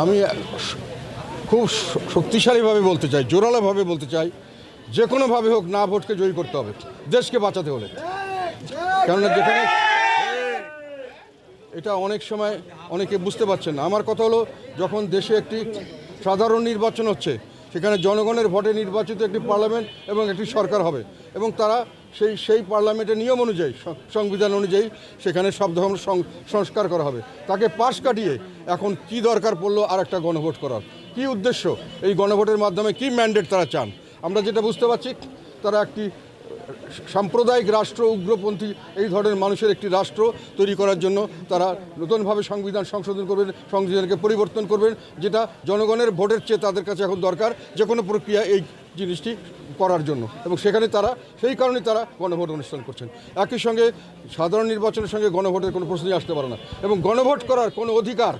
আমি খুব শক্তিশালীভাবে বলতে চাই, জোরালোভাবে বলতে চাই, যে কোনোভাবে হোক না ভোটকে জয়ী করতে হবে, দেশকে বাঁচাতে হলে। কেননা যেখানে এটা অনেক সময় অনেকে বুঝতে পারছেন না। আমার কথা হলো, যখন দেশে একটি সাধারণ নির্বাচন হচ্ছে সেখানে জনগণের ভোটে নির্বাচিত একটি পার্লামেন্ট এবং একটি সরকার হবে। এবং তারা সেই সেই পার্লামেন্টের নিয়ম অনুযায়ী সংবিধান অনুযায়ী সেখানে সব ধরনের সংস্কার করা হবে। তাকে পাশ কাটিয়ে এখন কি দরকার পড়ল আর একটা গণভোট করার? কি উদ্দেশ্য? এই গণভোটের মাধ্যমে কি ম্যান্ডেট তারা চান? আমরা যেটা বুঝতে পারছি, তারা একটি সাম্প্রদায়িক রাষ্ট্র, উগ্রপন্থী, এই ধরনের মানুষের একটি রাষ্ট্র তৈরি করার জন্য তারা নতুনভাবে সংবিধান সংশোধন করবেন, সংবিধানকে পরিবর্তন করবেন, যেটা জনগণের ভোটের চেয়ে তাদের কাছে এখন দরকার যে কোনো প্রক্রিয়া এই জিনিসটি করার জন্য। এবং সেখানে তারা, সেই কারণে তারা গণভোট অনুষ্ঠান করছেন। একই সঙ্গে সাধারণ নির্বাচনের সঙ্গে গণভোটের কোনো প্রশ্নই আসতে পারে না। এবং গণভোট করার কোনো অধিকার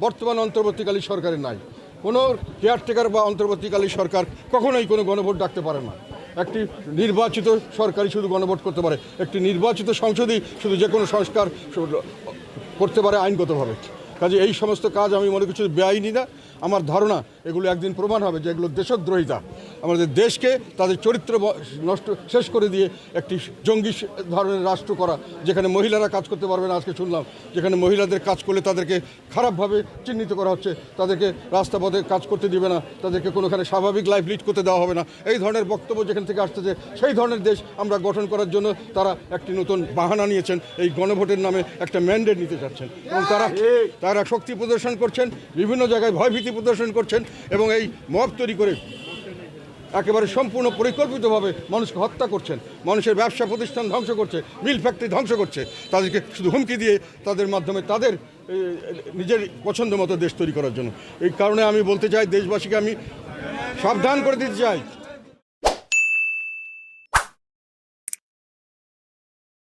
বর্তমান অন্তর্বর্তীকালীন সরকারের নাই। কোনো কেয়ারটেকার বা অন্তর্বর্তীকালীন সরকার কখনোই কোনো গণভোট ডাকতে পারে না। একটি নির্বাচিত সরকারই শুধু গণভোট করতে পারে, একটি নির্বাচিত সংসদই শুধু যে কোনো সংস্কার করতে পারে আইনগতভাবে। কাজে এই সমস্ত কাজ আমি মনে করছি বেআইনি না আমার ধারণা এগুলো একদিন প্রমাণ হবে যে এগুলো দেশদ্রোহিতা। আমাদের দেশকে তাদের চরিত্র নষ্ট শেষ করে দিয়ে একটি জঙ্গি ধরনের রাষ্ট্র করা যেখানে মহিলারা কাজ করতে পারবে না আজকে শুনলাম। যেখানে মহিলাদের কাজ করলে তাদেরকে খারাপভাবে চিহ্নিত করা হচ্ছে তাদেরকে রাস্তাপথে কাজ করতে দিবে না তাদেরকে কোনোখানে স্বাভাবিক লাইফ লিড করতে দেওয়া হবে না। এই ধরনের বক্তব্য যেখান থেকে আসতেছে সেই ধরনের দেশ আমরা গঠন করার জন্য তারা একটি নতুন বাহানা নিয়েছেন এই গণভোটের নামে একটা ম্যান্ডেট নিতে চাচ্ছেন এবং তারা তারা শক্তি প্রদর্শন করছেন বিভিন্ন জায়গায় ভয়ভীতি প্রদর্শন করছেন এবং এই মব তৈরি করে একেবারে সম্পূর্ণ পরিকল্পিতভাবে মানুষকে হত্যা করছেন। মানুষের ব্যবসা প্রতিষ্ঠান ধ্বংস করছে, মিল ফ্যাক্টরি ধ্বংস করছে। তাদেরকে শুধু হুমকি দিয়ে তাদের মাধ্যমে তাদের নিজের পছন্দ মতো দেশ তৈরি করার জন্য। এই কারণে আমি বলতে চাই, দেশবাসীকে আমি সাবধান করে দিতে চাই।